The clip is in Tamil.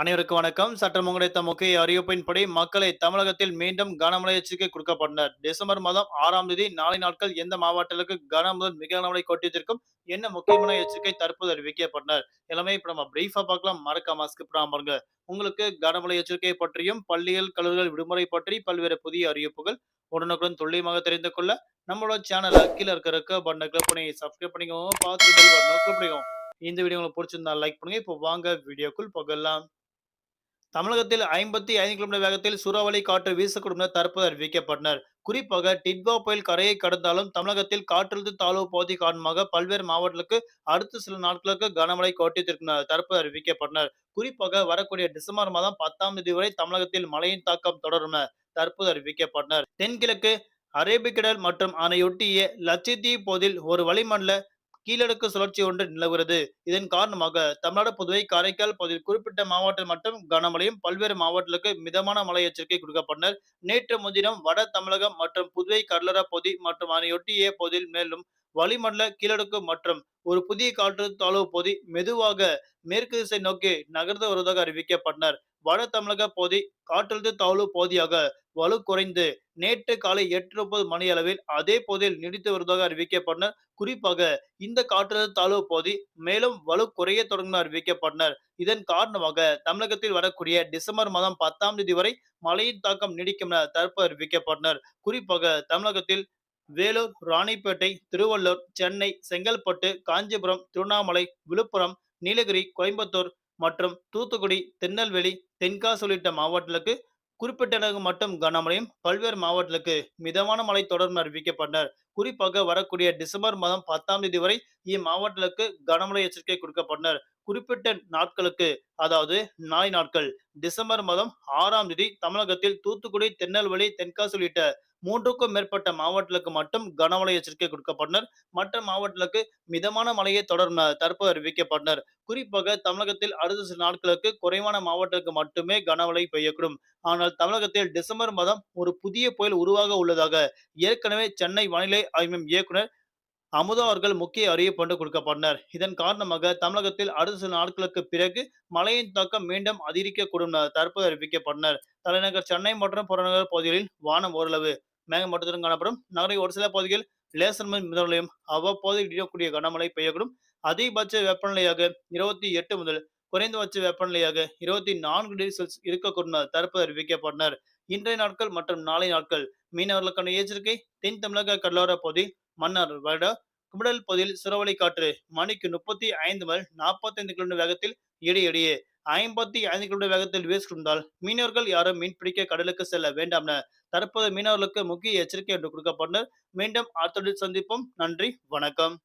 அனைவருக்கும் வணக்கம். சட்டம் கிடைத்த முக்கிய அறிவிப்பின்படி மக்களை தமிழகத்தில் மீண்டும் கனமழை எச்சரிக்கை கொடுக்கப்பட்டனர். டிசம்பர் மாதம் ஆறாம் தேதி நாளை நாட்கள் எந்த மாவட்டங்களுக்கு கன முதல் மிக கனமழை கொட்டித்திருக்கும் என்ன முக்கியமான எச்சரிக்கை தற்போது அறிவிக்கப்பட்டனர். எல்லாமே இப்ப நம்ம பிரீஃபா பார்க்கலாம். மறக்காம ஸ்கிப் பாருங்க. உங்களுக்கு கனமழை எச்சரிக்கை பற்றியும் பள்ளிகள் கல்லூரிகள் விடுமுறை பற்றி பல்வேறு புதிய அறிவிப்புகள் உடனுக்குடன் துல்லியமாக தெரிந்து கொள்ள நம்மளோட சேனலை கீழே இருக்கிற பட்டனை கிளிக் பண்ணி சப்ஸ்கிரைப் பண்ணிக்கோங்க. பார்த்து பண்ணிக்கோங்க. இந்த வீடியோ உங்களுக்கு பிடிச்சிருந்தா லைக் பண்ணுங்க. இப்போ வாங்க வீடியோக்குள் போகலாம். தமிழகத்தில் ஐம்பத்தி ஐந்து கிலோமீட்டர் வேகத்தில் சூறாவளி காற்று வீசக்கூடும் என தற்போது அறிவிக்கப்பட்டனர். குறிப்பாக டிட்வா புயல் கரையை கடந்தாலும் தமிழகத்தில் காற்றழுத்த தாழ்வு பகுதி காரணமாக பல்வேறு மாவட்டங்களுக்கு அடுத்த சில நாட்களுக்கு கனமழை கோட்டித்திருக்கிறார் தற்போது அறிவிக்கப்பட்டனர். குறிப்பாக வரக்கூடிய டிசம்பர் மாதம் பத்தாம் தேதி வரை தமிழகத்தில் மழையின் தாக்கம் தொடரும் தற்போது அறிவிக்கப்பட்டனர். தென்கிழக்கு அரேபிக்கடல் மற்றும் அதனையொட்டிய லட்சத்தீவு பகுதியில் ஒரு வளிமண்டல கீழடுக்கு சுழற்சி ஒன்று நிலவுகிறது. இதன் காரணமாக தமிழ்நாடு புதுவை காரைக்கால் பகுதியில் குறிப்பிட்ட மாவட்டம் மட்டும் கனமழையும் பல்வேறு மாவட்டங்களுக்கு மிதமான மழை எச்சரிக்கை கொடுக்கப்பட்டனர். நேற்று முன்தினம் வட தமிழகம் மற்றும் புதுவை கடலோர பகுதி மற்றும் அதனையொட்டிய பகுதியில் மேலும் வளிமண்டல கீழடுக்கு மற்றும் ஒரு புதிய காற்று தாழ்வு பகுதி மெதுவாக மேற்கு திசை நோக்கி நகர்ந்து வருவதாக அறிவிக்கப்பட்டனர். வட தமிழக பகுதி காற்றழுத்த தாழ்வு பகுதியாக வலு குறைந்து நேற்று காலை எட்டு முப்பது மணி அளவில் அதே பகுதியில் நீடித்து வருவதாக அறிவிக்கப்பட்டனர். குறிப்பாக இந்த காற்றழுத்த தாழ்வு பகுதி மேலும் வலு குறைய தொடங்கினார் அறிவிக்கப்பட்டனர். இதன் காரணமாக தமிழகத்தில் வரக்கூடிய டிசம்பர் மாதம் பத்தாம் தேதி வரை மழையின் தாக்கம் நீடிக்கும் என தற்போது அறிவிக்கப்பட்டனர். குறிப்பாக தமிழகத்தில் வேலூர் ராணிப்பேட்டை திருவள்ளூர் சென்னை செங்கல்பட்டு காஞ்சிபுரம் திருவண்ணாமலை விழுப்புரம் நீலகிரி கோயம்புத்தூர் மற்றும் தூத்துக்குடி திருநெல்வேலி தென்காசி உள்ளிட்ட மாவட்டங்களுக்கு குறிப்பிட்ட இடங்கள் மட்டும் கனமழையும் பல்வேறு மாவட்டங்களுக்கு மிதமான மழை தொடர்ந்து அறிவிக்கப்பட்டனர். குறிப்பாக வரக்கூடிய டிசம்பர் மாதம் பத்தாம் தேதி வரை இம்மாவட்டங்களுக்கு கனமழை எச்சரிக்கை கொடுக்கப்பட்டனர். குறிப்பிட்ட நாட்களுக்கு அதாவது நாய் நாட்கள். டிசம்பர் மாதம் ஆறாம் தேதி தமிழகத்தில் தூத்துக்குடி திருநெல்வேலி தென்காசி உள்ளிட்ட மூன்றுக்கும் மேற்பட்ட மாவட்டங்களுக்கு மட்டும் கனமழை எச்சரிக்கை கொடுக்கப்பட்டனர். மற்ற மாவட்டங்களுக்கு மிதமான மழையை தொடரும் தற்போது அறிவிக்கப்பட்டனர். குறிப்பாக தமிழகத்தில் அடுத்த சில நாட்களுக்கு குறைவான மாவட்டங்களுக்கு மட்டுமே கனமழை பெய்யக்கூடும். ஆனால் தமிழகத்தில் டிசம்பர் மாதம் ஒரு புதிய புயல் உருவாக உள்ளதாக ஏற்கனவே சென்னை வானிலை ஆய்வு இயக்குனர் அமுதா அவர்கள் முக்கிய அறிவிப்பு கொடுக்கப்பட்டனர். இதன் காரணமாக தமிழகத்தில் அடுத்த சில நாட்களுக்கு பிறகு மழையின் தாக்கம் மீண்டும் அதிகரிக்கக்கூடும் தற்போது அறிவிக்கப்பட்டனர். தலைநகர் சென்னை மற்றும் புறநகர் பகுதிகளில் வானம் ஓரளவு மேகமூட்டத்துடன் காணப்படும். நகரின் ஒரு சில பகுதிகளில் லேசர் மின் மிதமலையும் அவ்வப்போது இடியக்கூடிய கனமழை பெய்யக்கூடும். அதிகபட்ச வெப்பநிலையாக இருபத்தி எட்டு முதல் குறைந்தபட்ச வெப்பநிலையாக இருபத்தி நான்கு டிகிரி செல்சியஸ் இருக்கக்கூடும் தரப்பு தற்போது அறிவிக்கப்பட்டனர். இன்றைய நாட்கள் மற்றும் நாளை நாட்கள் மீனவர்களுக்கான எச்சரிக்கை தென் தமிழக கடலோர பகுதி மன்னார் வருடா குமடல் பகுதியில் சுறவழி காற்று மணிக்கு முப்பத்தி ஐந்து முதல் நாற்பத்தி ஐந்து கிலோமீட்டர் வேகத்தில் இடையிடையே. ஐம்பத்தி ஐந்து கிலோமீட்டர் வேகத்தில் வீசிக்கொண்டால் மீனவர்கள் யாரும் மீன் பிடிக்க கடலுக்கு செல்ல வேண்டாம் என தற்போது மீனவர்களுக்கு முக்கிய எச்சரிக்கை என்று கொடுக்கப்பட்டனர். மீண்டும் அடுத்த சந்திப்போம். நன்றி வணக்கம்.